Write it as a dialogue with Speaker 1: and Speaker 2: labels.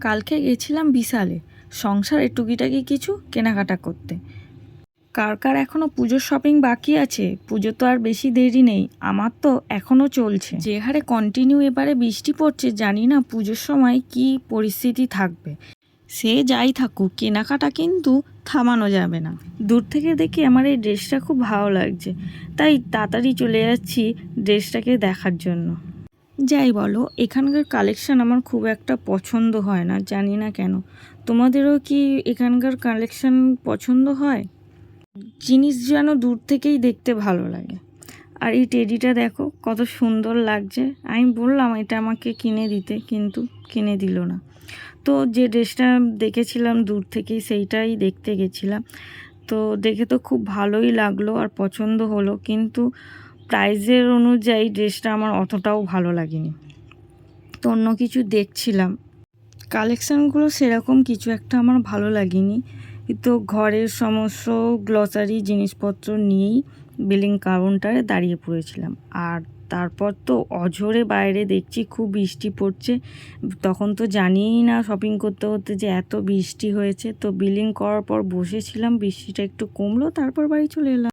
Speaker 1: কালকে গেছিলাম বিশালে। সংসারে টুকিটাকি কিছু কেনাকাটা করতে। কার কার এখনও পুজোর শপিং বাকি আছে? পুজো তো আর বেশি দেরি নেই। আমার তো এখনও চলছে। যে হারে কন্টিনিউ এবারে বৃষ্টি পড়ছে, জানি না পুজোর সময় কি পরিস্থিতি থাকবে। সে যাই থাকুক, কেনাকাটা কিন্তু থামানো যাবে না। দূর থেকে দেখে আমার এই ড্রেসটা খুব ভালো লাগছে। তাই তাড়াতাড়ি চলে যাচ্ছি ড্রেসটাকে দেখার জন্য। যাই বলো, এখানকার কালেকশন আমার খুব একটা পছন্দ হয় না, জানি না কেন। তোমাদেরও কি এখানকার কালেকশন পছন্দ হয়? জিনিস যেন দূর থেকেই দেখতে ভালো লাগে। আর এই টেডিটা দেখো, কত সুন্দর লাগছে। আমি বললাম, এটা আমাকে কিনে দিতে। কিন্তু কিনে দিল না। তো যে ড্রেসটা দেখেছিলাম দূর থেকেই, সেইটাই দেখতে গেছিলাম। তো দেখে তো খুব ভালোই লাগল আর পছন্দ হলো। কিন্তু প্রাইজের অনুযায়ী ড্রেসটা আমার অতটাও ভালো লাগেনি। তো অন্য কিছু দেখছিলাম। কালেকশানগুলো সেরকম কিছু একটা আমার ভালো লাগেনি। তো ঘরের সমস্ত গ্লসারি জিনিসপত্র নিয়েই বিলিং কাউন্টারে দাঁড়িয়ে পড়েছিলাম। আর তারপর তো অঝোরে বাইরে দেখছি খুব বৃষ্টি পড়ছে। তখন তো জানিই না শপিং করতে করতে যে এত বৃষ্টি হয়েছে। তো বিলিং করার পর বসেছিলাম, বৃষ্টিটা একটু কমলো, তারপর বাড়ি চলে এলাম।